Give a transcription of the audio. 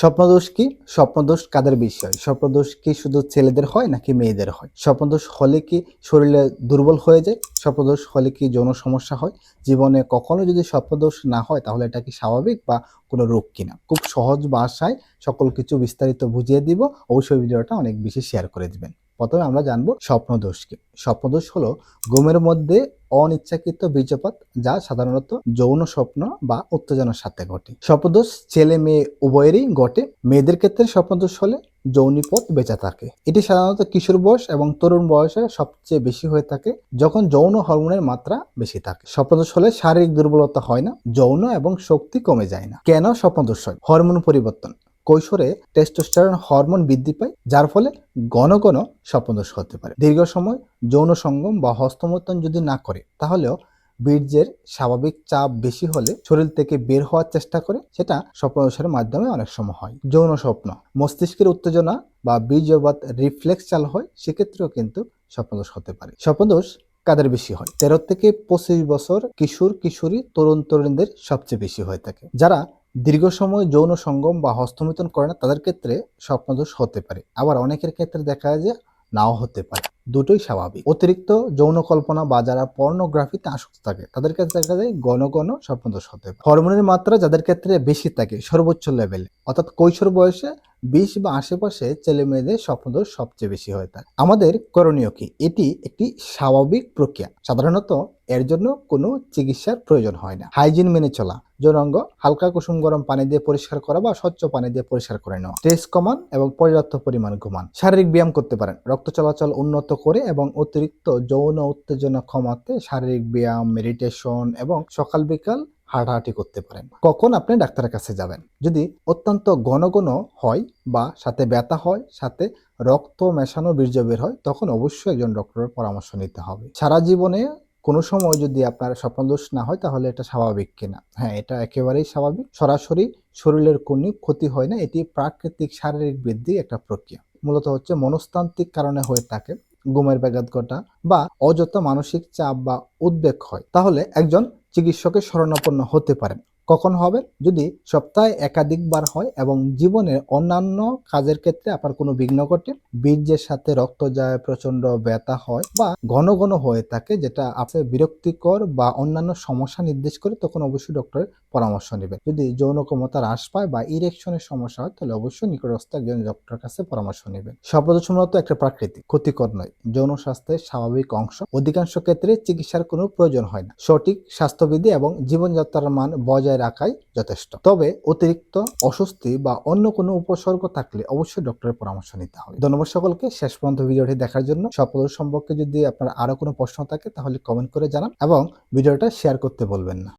স্বপ্নদোষ কি? স্বপ্নদোষ কাদের বিষয়? স্বপ্নদোষ কি শুধু ছেলেদের হয় নাকি মেয়েদের হয়? স্বপ্নদোষ হলে কি শরীরে দুর্বল হয়ে যায়? স্বপ্নদোষ হলে কি যৌন সমস্যা হয়? জীবনে কখনো যদি স্বপ্নদোষ না হয়, তাহলে এটা কি স্বাভাবিক বা কোনো রোগ কিনা? খুব সহজ ভাষায় সকল কিছু বিস্তারিত বুঝিয়ে দিব। অবশ্যই ভিডিওটা অনেক বেশি শেয়ার করে দিবেন। প্রথমে আমরা জানব স্বপ্নদোষ কি স্বপ্নদোষ হলো ঘুমের মধ্যে অনিচ্ছাকৃত বীজপাত যা সাধারণত যৌন স্বপ্ন বা উত্তেজনার সাথে ঘটে। স্বপ্নদোষ ছেলে মেয়ে উভয়েরই ঘটে। মেয়েদের ক্ষেত্রে স্বপ্নদোষ হলে যৌনিপথ বেঁচে থাকে। এটি সাধারণত কিশোর বয়স এবং তরুণ বয়সে সবচেয়ে বেশি হয়ে থাকে যখন যৌন হরমোনের মাত্রা বেশি থাকে। স্বপ্নদোষ হলে শারীরিক দুর্বলতা হয় না, যৌন এবং শক্তি কমে যায় না। কেন স্বপ্নদোষ হয়? হরমোন পরিবর্তন। কৈশোরে টেস্টোস্টেরন হরমোন বৃদ্ধি পায়, যার ফলে ঘন ঘন স্বপ্নদোষ হতে পারে। দীর্ঘ সময় যৌন সঙ্গম বা হস্তমৈথুন যদি না করে, তাহলেও বীর্যের স্বাভাবিক চাপ বেশি হলে শরীর থেকে বের হওয়ার চেষ্টা করে, সেটা স্বপ্নদোষের মাধ্যমে অনেক সময় হয়। যৌন স্বপ্ন, মস্তিষ্কের উত্তেজনা বা বীর্যবাদ রিফ্লেক্স চালু হয়, সেক্ষেত্রেও কিন্তু স্বপ্নদোষ হতে পারে। স্বপ্নদোষ কাদের বেশি হয়? তেরো থেকে পঁচিশ বছর কিশোর কিশোরী তরুণ তরুণীদের সবচেয়ে বেশি হয়ে থাকে, যারা দীর্ঘ সময় যৌন সঙ্গম বা হস্তমিথন করে না, তাদের ক্ষেত্রে স্বপ্নদোষ হতে পারে। আবার অনেকের ক্ষেত্রে দেখা যায় যে নাও হতে পারে। দুটোই স্বাভাবিক। অতিরিক্ত যৌন কল্পনা বা যারা পর্নোগ্রাফিতে আসক্ত থাকে, তাদের ক্ষেত্রে দেখা যায় ঘন ঘন স্বপ্নদোষ হতে পারে। হরমোনের মাত্রা যাদের ক্ষেত্রে বেশি থাকে, সর্বোচ্চ লেভেলে অর্থাৎ কৈশোর বয়সে বিশ বা আশেপাশে ছেলে মেয়েদের স্বপ্নদোষ সবচেয়ে বেশি হয়ে থাকে। আমাদের করণীয় কি? এটি একটি স্বাভাবিক প্রক্রিয়া। সাধারণত এর জন্য কোনো চিকিৎসার প্রয়োজন হয় না। হাইজিন মেনে চলা যৌনাঙ্গ হালকা কুসুম গরম পানি দিয়ে পরিষ্কার করা বা স্বচ্ছ পানি দিয়ে পরিষ্কার করে নেওয়া। স্ট্রেস কমান এবং পর্যাপ্ত পরিমাণ ঘুমান। শারীরিক ব্যায়াম করতে পারেন। রক্ত চলাচল উন্নত করে এবং অতিরিক্ত যৌন উত্তেজনা কমাতে শারীরিক ব্যায়াম, মেডিটেশন এবং সকাল বিকাল হাঁটাহাঁটি করতে পারেন। কখন আপনি ডাক্তারের কাছে যাবেন? যদি অত্যন্ত ঘন ঘন হয় বা সাথে ব্যথা হয়, সাথে রক্ত মেশানো বীর্য বের হয়, তখন অবশ্যই একজন ডক্টরের পরামর্শ নিতে হবে। সারা জীবনে কোনো সময় যদি আপনার স্বপ্নদোষ না হয়, তাহলে এটা স্বাভাবিক কিনা? হ্যাঁ এটা একেবারেই স্বাভাবিক। সরাসরি শরীরের কোনো ক্ষতি হয় না, এটি প্রাকৃতিক শারীরিক বৃদ্ধি একটা প্রক্রিয়া। মূলত হচ্ছে মনস্তান্ত্রিক কারণে হয়ে থাকে, ঘুমের ব্যাঘাত ঘটা বা অযথা মানসিক চাপ বা উদ্বেগ হয়। তাহলে একজন চিকিৎসকের শরণাপন্ন হতে পারেন। কখন হবে? যদি সপ্তাহে একাধিকবার হয় এবং জীবনের অন্যান্য কাজের ক্ষেত্রে আপনার কোনো বিঘ্ন ঘটে, বীর্যের সাথে রক্ত যায় প্রচণ্ড ব্যথা হয় বা ঘন ঘন হয়ে থাকে, যেটা আপনার বিরক্তিকর বা অন্যান্য সমস্যা নির্দেশ করে, তখন অবশ্যই ডক্টরের পরামর্শ নেবেন। যদি যৌন ক্ষমতা হ্রাস পায় বা ইরেকশনের সমস্যা হয়, তাহলে অবশ্যই নিকটস্থ একজন ডক্টরের কাছে পরামর্শ নেবেন। শব্দদূষণ মূলত একটা প্রাকৃতিক, ক্ষতিকর নয়, যৌন স্বাস্থ্যের স্বাভাবিক অংশ। অধিকাংশ ক্ষেত্রে চিকিৎসার কোনো প্রয়োজন হয় না। সঠিক স্বাস্থ্যবিধি এবং জীবনযাত্রার মান বজায় রাখাই যথেষ্ট। তবে অতিরিক্ত অস্বস্তি বা অন্য কোনো উপসর্গ থাকলে অবশ্যই ডক্টরের পরামর্শ নিতে হবে। ধন্যবাদ সকলকে। শেষ পর্যন্ত ভিডিওটি দেখার জন্য সকল সম্পর্কে যদি আপনার আরও কোনো প্রশ্ন থাকে তাহলে কমেন্ট করে জানান এবং ভিডিওটা শেয়ার করতে বলবেন না।